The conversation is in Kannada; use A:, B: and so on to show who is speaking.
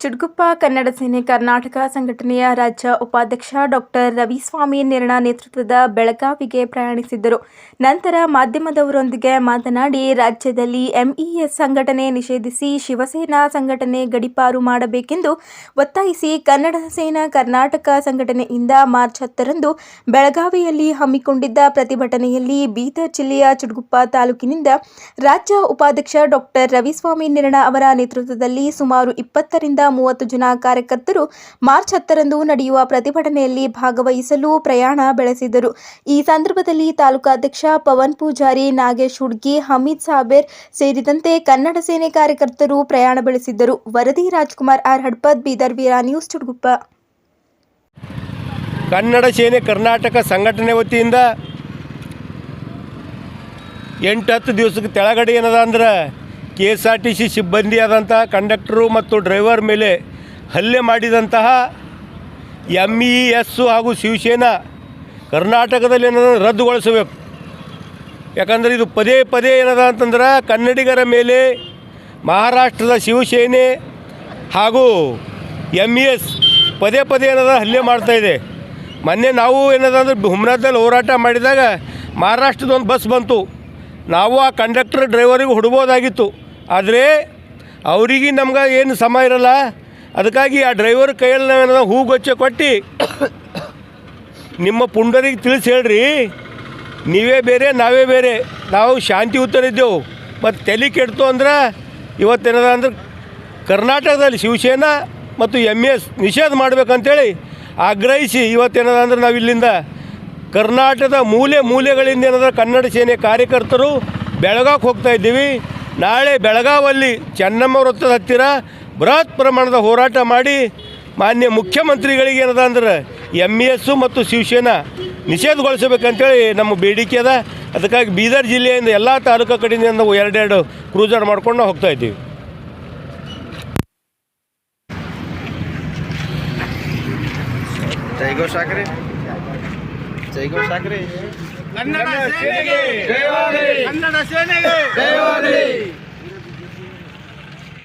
A: ಚುಡ್ಗುಪ್ಪ ಕನ್ನಡ ಸೇನೆ ಕರ್ನಾಟಕ ಸಂಘಟನೆಯ ರಾಜ್ಯ ಉಪಾಧ್ಯಕ್ಷ ಡಾಕ್ಟರ್ ರವಿಸ್ವಾಮಿ ನಿರ್ಣ ನೇತೃತ್ವದ ಬೆಳಗಾವಿಗೆ ಪ್ರಯಾಣಿಸಿದ್ದರು. ನಂತರ ಮಾಧ್ಯಮದವರೊಂದಿಗೆ ಮಾತನಾಡಿ, ರಾಜ್ಯದಲ್ಲಿ ಎಂಇಎಸ್ ಸಂಘಟನೆ ನಿಷೇಧಿಸಿ ಶಿವಸೇನಾ ಸಂಘಟನೆ ಗಡಿಪಾರು ಮಾಡಬೇಕೆಂದು ಒತ್ತಾಯಿಸಿ ಕನ್ನಡ ಸೇನಾ ಕರ್ನಾಟಕ ಸಂಘಟನೆಯಿಂದ ಮಾರ್ಚ್ ಹತ್ತರಂದು ಬೆಳಗಾವಿಯಲ್ಲಿ ಹಮ್ಮಿಕೊಂಡಿದ್ದ ಪ್ರತಿಭಟನೆಯಲ್ಲಿ ಬೀದರ್ ಜಿಲ್ಲೆಯ ಚುಡ್ಗುಪ್ಪ ತಾಲೂಕಿನಿಂದ ರಾಜ್ಯ ಉಪಾಧ್ಯಕ್ಷ ಡಾಕ್ಟರ್ ರವಿಸ್ವಾಮಿ ನಿರ್ಣ ಅವರ ನೇತೃತ್ವದಲ್ಲಿ ಸುಮಾರು ಇಪ್ಪತ್ತರಿಂದ ಮೂವತ್ತು ಜನ ಕಾರ್ಯಕರ್ತರು ಮಾರ್ಚ್ ಹತ್ತರಂದು ನಡೆಯುವ ಪ್ರತಿಭಟನೆಯಲ್ಲಿ ಭಾಗವಹಿಸಲು ಪ್ರಯಾಣ ಬೆಳೆಸಿದರು. ಈ ಸಂದರ್ಭದಲ್ಲಿ ತಾಲೂಕಾಧ್ಯಕ್ಷ ಪವನ್ ಪೂಜಾರಿ, ನಾಗೇಶ್ ಹುಡ್ಗಿ, ಹಮೀದ್ ಸಾಬೇರ್ ಸೇರಿದಂತೆ ಕನ್ನಡ ಸೇನೆ ಕಾರ್ಯಕರ್ತರು ಪ್ರಯಾಣ ಬೆಳೆಸಿದ್ದರು. ವರದಿ ರಾಜ್ಕುಮಾರ್ ಆರ್ ಹಡ್ಪದ್, ಬೀದರ್ ವೀರಾ ನ್ಯೂಸ್ ಚುಡುಗುಪ್ಪ.
B: ಕನ್ನಡ ಸೇನೆ ಕರ್ನಾಟಕ ಸಂಘಟನೆ ವತಿಯಿಂದ ಎಂಟು ಹತ್ತು ದಿವಸಕ್ಕೆ ತೆಳಗಡೆ ಏನದ ಅಂದ್ರೆ K S R T C ಸಿಬ್ಬಂದಿಯಾದಂತಹ conductor ಮತ್ತು ಡ್ರೈವರ್ ಮೇಲೆ ಹಲ್ಲೆ ಮಾಡಿದಂತಹ ಎಂ ಇ ಎಸ್ಸು ಹಾಗೂ ಶಿವಸೇನಾ ಕರ್ನಾಟಕದಲ್ಲಿ ಏನದ ರದ್ದುಗೊಳಿಸಬೇಕು. ಯಾಕಂದರೆ ಇದು ಪದೇ ಪದೇ ಏನದ ಅಂತಂದ್ರೆ ಕನ್ನಡಿಗರ ಮೇಲೆ ಮಹಾರಾಷ್ಟ್ರದ ಶಿವಸೇನೆ ಹಾಗೂ ಎಂ ಇ ಎಸ್ ಪದೇ ಪದೇ ಏನದ ಹಲ್ಲೆ ಮಾಡ್ತಾಯಿದೆ ಮೊನ್ನೆ ನಾವು ಏನದ ಅಂದ್ರೆ ಹುಮ್ರಾದಲ್ಲಿ ಹೋರಾಟ ಮಾಡಿದಾಗ ಮಹಾರಾಷ್ಟ್ರದ ಒಂದು ಬಸ್ ಬಂತು. ನಾವು ಆ ಕಂಡಕ್ಟರ್ ಡ್ರೈವರಿಗೆ ಹುಡ್ಬೋದಾಗಿತ್ತು ಆದರೆ ಅವರಿಗೆ ನಮ್ಗೆ ಏನು ಸಮ ಇರಲ್ಲ. ಅದಕ್ಕಾಗಿ ಆ ಡ್ರೈವರ್ ಕೈಯಲ್ಲಿ ನಾವೇನದ ಹೂಗೊಚ್ಚೆ ಕೊಟ್ಟು ನಿಮ್ಮ ಪುಂಡರಿಗೆ ತಿಳಿಸಿ ಹೇಳ್ರಿ. ನೀವೇ ಬೇರೆ, ನಾವೇ ಬೇರೆ. ನಾವು ಶಾಂತಿಯುತರಿದ್ದೆವು ಮತ್ತು ತಲೆ ಕೆಡ್ತು ಅಂದ್ರೆ ಇವತ್ತೇನದ ಅಂದ್ರೆ ಕರ್ನಾಟಕದಲ್ಲಿ ಶಿವಸೇನಾ ಮತ್ತು ಎಂ ಎಸ್ ನಿಷೇಧ ಮಾಡಬೇಕಂತೇಳಿ ಆಗ್ರಹಿಸಿ ಇವತ್ತೇನದ ಅಂದ್ರೆ ನಾವು ಇಲ್ಲಿಂದ ಕರ್ನಾಟಕದ ಮೂಲೆ ಮೂಲೆಗಳಿಂದ ಏನದ ಕನ್ನಡ ಸೇನೆ ಕಾರ್ಯಕರ್ತರು ಬೆಳಗಾಕ್ಕೆ ಹೋಗ್ತಾ ಇದ್ದೀವಿ. ನಾಳೆ ಬೆಳಗಾವಲ್ಲಿ ಚೆನ್ನಮ್ಮ ವೃತ್ತದ ಹತ್ತಿರ ಬೃಹತ್ ಪ್ರಮಾಣದ ಹೋರಾಟ ಮಾಡಿ ಮಾನ್ಯ ಮುಖ್ಯಮಂತ್ರಿಗಳಿಗೆ ಏನದ ಅಂದ್ರೆ ಎಂ ಇ ಎಸ್ಸು ಮತ್ತು ಶಿವಸೇನಾ ನಿಷೇಧಗೊಳಿಸಬೇಕಂತೇಳಿ ನಮ್ಮ ಬೇಡಿಕೆ ಅದ. ಅದಕ್ಕಾಗಿ ಬೀದರ್ ಜಿಲ್ಲೆಯಿಂದ ಎಲ್ಲ ತಾಲೂಕು ಕಡೆಯಿಂದ ಎರಡೆರಡು ಕ್ರೂಸರ್ ಮಾಡ್ಕೊಂಡು ಹೋಗ್ತಾ ಇದ್ದೀವಿ.
C: ಜೈಗೋ ಸಾಕ್ರಿ ಜೈಗೋ ಶಾಕ್ರಿ
B: ಕನ್ನಡ ಸೇನೆಗೆ
C: ಕನ್ನಡ ಸೇನೆಗೆ